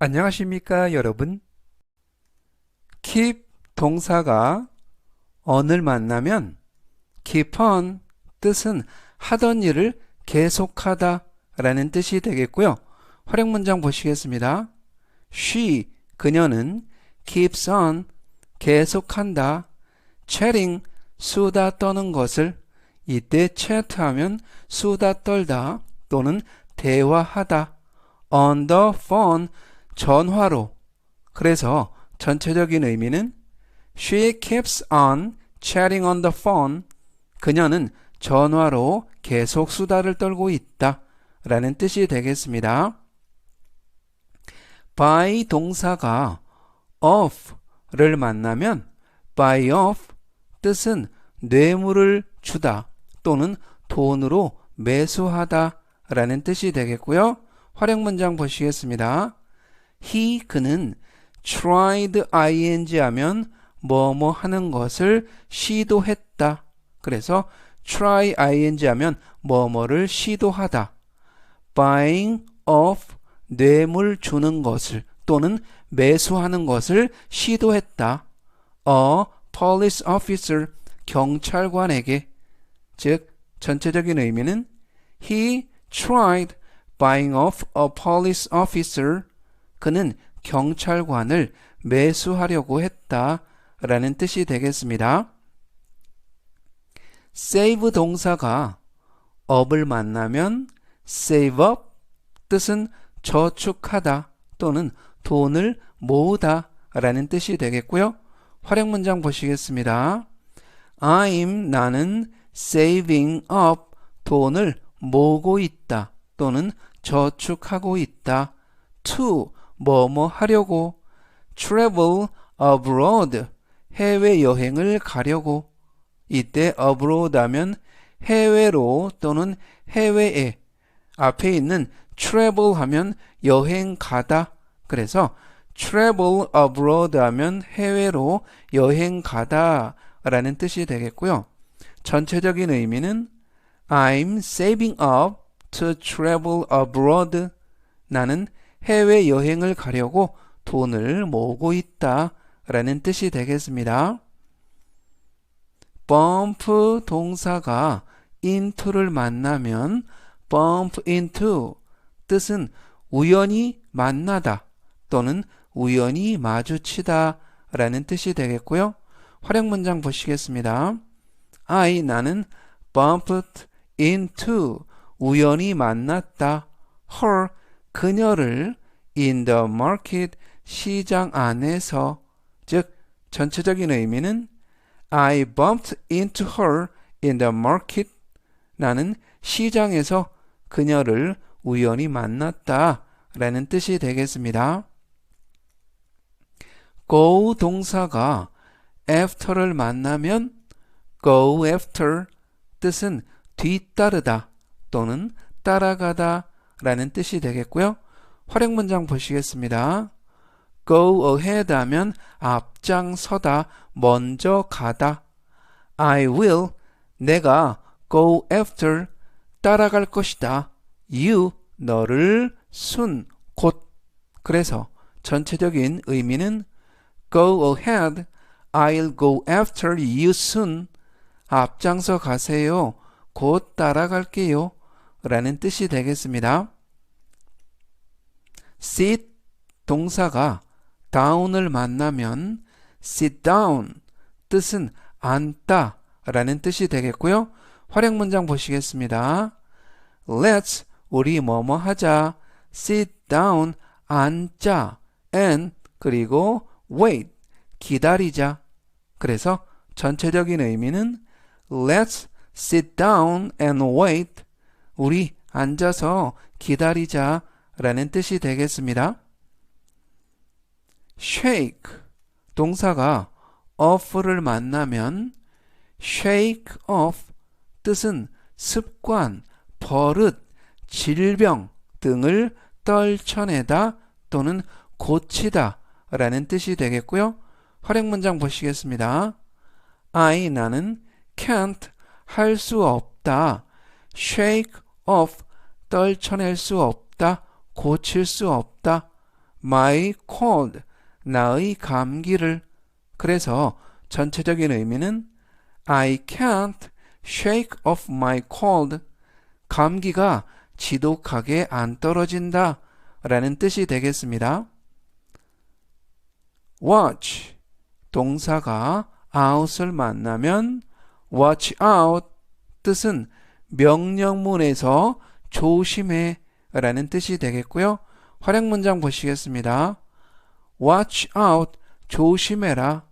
안녕하십니까 여러분? Keep 동사가 on을 만나면 keep on 뜻은 하던 일을 계속하다 라는 뜻이 되겠고요. 활용 문장 보시겠습니다. She 그녀는 keeps on 계속한다 chatting 수다 떠는 것을 이때 chat하면 수다 떨다 또는 대화하다 on the phone 전화로. 그래서 전체적인 의미는 She keeps on chatting on the phone. 그녀는 전화로 계속 수다를 떨고 있다. 라는 뜻이 되겠습니다. by 동사가 off를 만나면 buy off 뜻은 뇌물을 주다 또는 돈으로 매수하다 라는 뜻이 되겠고요. 활용 문장 보시겠습니다. He 그는 tried ing 하면 뭐뭐 하는 것을 시도했다. 그래서 try ing 하면 뭐뭐를 시도하다. buying of 뇌물 주는 것을 또는 매수하는 것을 시도했다. a police officer 경찰관에게 즉 전체적인 의미는 he tried buying off a police officer 그는 경찰관을 매수하려고 했다 라는 뜻이 되겠습니다. save 동사가 up을 만나면 save up 뜻은 저축하다 또는 돈을 모으다 라는 뜻이 되겠고요. 활용 문장 보시겠습니다. I'm 나는 saving up 돈을 모으고 있다 또는 저축하고 있다. to 뭐 뭐 하려고? Travel abroad. 해외 여행을 가려고. 이때 abroad 하면 해외로 또는 해외에. 앞에 있는 travel 하면 여행 가다. 그래서 travel abroad 하면 해외로 여행 가다 라는 뜻이 되겠고요. 전체적인 의미는 I'm saving up to travel abroad. 나는 해외 여행을 가려고 돈을 모으고 있다 라는 뜻이 되겠습니다. bump 동사가 into를 만나면 bump into 뜻은 우연히 만나다 또는 우연히 마주치다 라는 뜻이 되겠고요. 활용 문장 보시겠습니다. I 나는 bumped into 우연히 만났다 her 그녀를 in the market 시장 안에서 즉 전체적인 의미는 I bumped into her in the market 나는 시장에서 그녀를 우연히 만났다 라는 뜻이 되겠습니다. go 동사가 after를 만나면 go after 뜻은 뒤따르다 또는 따라가다 라는 뜻이 되겠고요. 활용 문장 보시겠습니다. go ahead 하면 앞장서다, 먼저 가다. I will, 내가 go after, 따라갈 것이다. you, 너를 순, 곧. 그래서 전체적인 의미는 go ahead, I'll go after you soon. 앞장서 가세요. 곧 따라갈게요. 라는 뜻이 되겠습니다. sit 동사가 down을 만나면 sit down 뜻은 앉다 라는 뜻이 되겠고요. 활용 문장 보시겠습니다. Let's 우리 뭐뭐 하자. sit down 앉자 and 그리고 wait 기다리자. 그래서 전체적인 의미는 Let's sit down and wait. 우리 앉아서 기다리자 라는 뜻이 되겠습니다. shake 동사가 off를 만나면 shake off 뜻은 습관, 버릇, 질병 등을 떨쳐내다 또는 고치다 라는 뜻이 되겠고요. 활용 문장 보시겠습니다. I 나는 can't 할 수 없다. shake off 떨쳐낼 수 없다. 고칠 수 없다. my cold. 나의 감기를. 그래서 전체적인 의미는 I can't shake off my cold. 감기가 지독하게 안 떨어진다. 라는 뜻이 되겠습니다. watch. 동사가 out을 만나면 watch out 뜻은 명령문에서 조심해 라는 뜻이 되겠고요. 활용 문장 보시겠습니다. watch out 조심해라.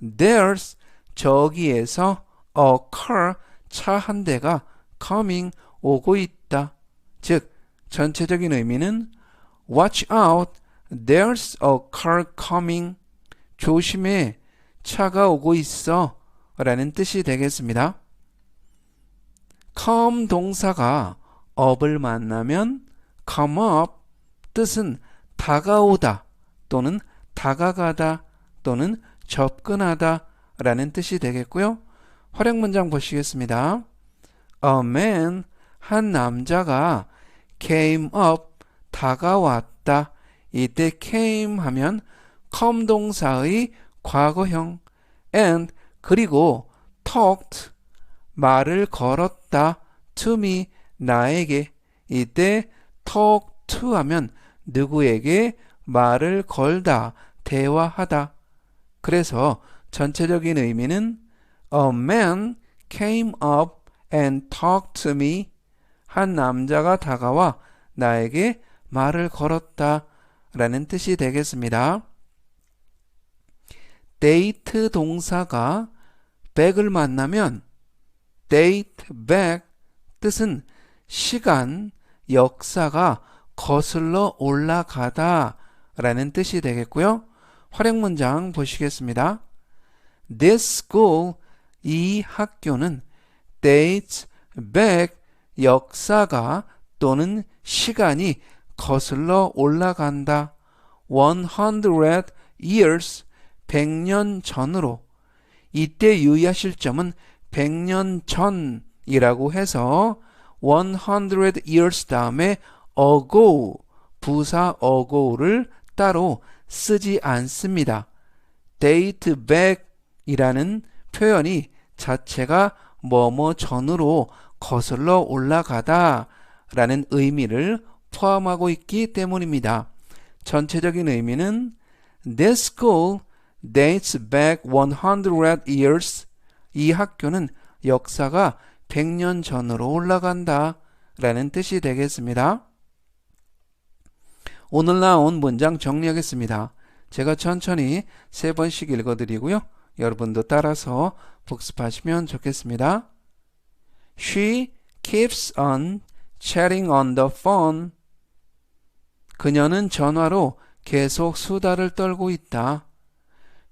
there's 저기에서 a car 차 한 대가 coming 오고 있다. 즉 전체적인 의미는 watch out there's a car coming 조심해 차가 오고 있어 라는 뜻이 되겠습니다. Come 동사가 up을 만나면 come up 뜻은 다가오다 또는 다가가다 또는 접근하다 라는 뜻이 되겠고요. 활용 문장 보시겠습니다. A man, 한 남자가 came up, 다가왔다. 이때 came 하면 come 동사의 과거형 and 그리고 talked 말을 걸었다 to me 나에게. 이때 talk to 하면 누구에게 말을 걸다 대화하다. 그래서 전체적인 의미는 a man came up and talked to me. 한 남자가 다가와 나에게 말을 걸었다 라는 뜻이 되겠습니다. 데이트 동사가 back을 만나면 date back 뜻은 시간, 역사가 거슬러 올라가다 라는 뜻이 되겠고요. 활용 문장 보시겠습니다. This school, 이 학교는 dates back, 역사가 또는 시간이 거슬러 올라간다. 100 years, 100년 전으로. 이때 유의하실 점은 100년 전이라고 해서 100 years 다음에 ago, 부사 ago를 따로 쓰지 않습니다. date back 이라는 표현이 자체가 뭐뭐 전으로 거슬러 올라가다 라는 의미를 포함하고 있기 때문입니다. 전체적인 의미는 This school dates back 100 years. 이 학교는 역사가 100년 전으로 올라간다 라는 뜻이 되겠습니다. 오늘 나온 문장 정리하겠습니다. 제가 천천히 세 번씩 읽어드리고요. 여러분도 따라서 복습하시면 좋겠습니다. She keeps on chatting on the phone. 그녀는 전화로 계속 수다를 떨고 있다.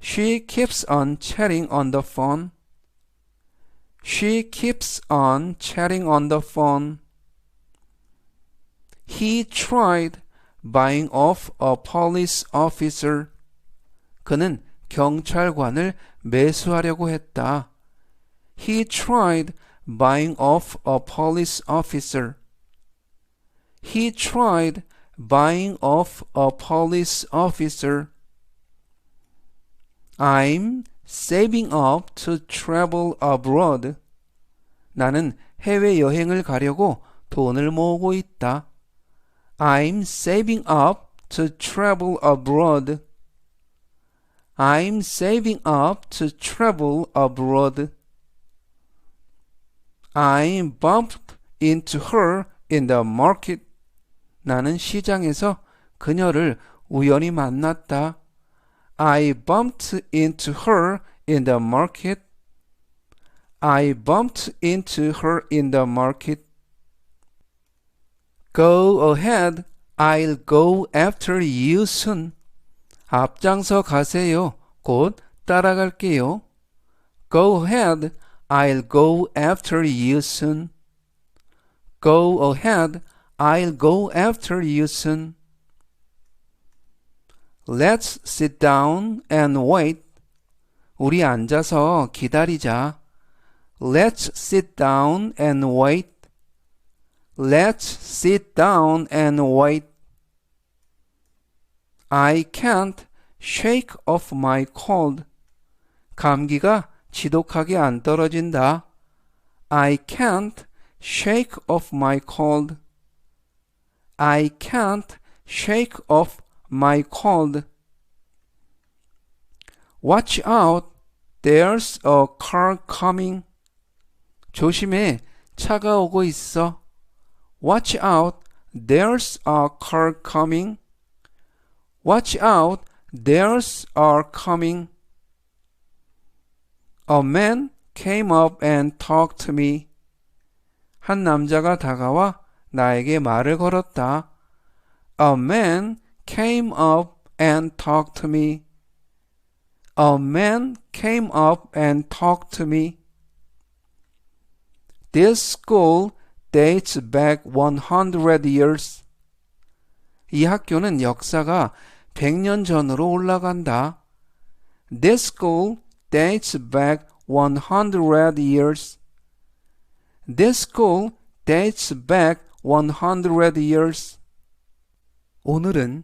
She keeps on chatting on the phone. She keeps on chatting on the phone. He tried buying off a police officer. 그는 경찰관을 매수하려고 했다. He tried buying off a police officer. He tried buying off a police officer. I'm saving up to travel abroad. 나는 해외 여행을 가려고 돈을 모으고 있다. I'm saving up to travel abroad. I'm saving up to travel abroad. I bumped into her in the market. 나는 시장에서 그녀를 우연히 만났다. I bumped into her in the market. I bumped into her in the market. Go ahead. I'll go after you soon. 앞장서 가세요. 곧 따라갈게요. Go ahead. I'll go after you soon. Go ahead. I'll go after you soon. Let's sit down and wait. 우리 앉아서 기다리자. Let's sit down and wait. Let's sit down and wait. I can't shake off my cold. 감기가 지독하게 안 떨어진다. I can't shake off my cold. I can't shake off my cold. Watch out. There's a car coming. 조심해. 차가 오고 있어. Watch out. There's a car coming. Watch out. There's a coming. A man came up and talked to me. 한 남자가 다가와 나에게 말을 걸었다. A man came up and talked to me. A man came up and talked to me. This school dates back 100 years. 이 학교는 역사가 100년 전으로 올라간다. This school dates back 100 years. This school dates back 100 years. 오늘은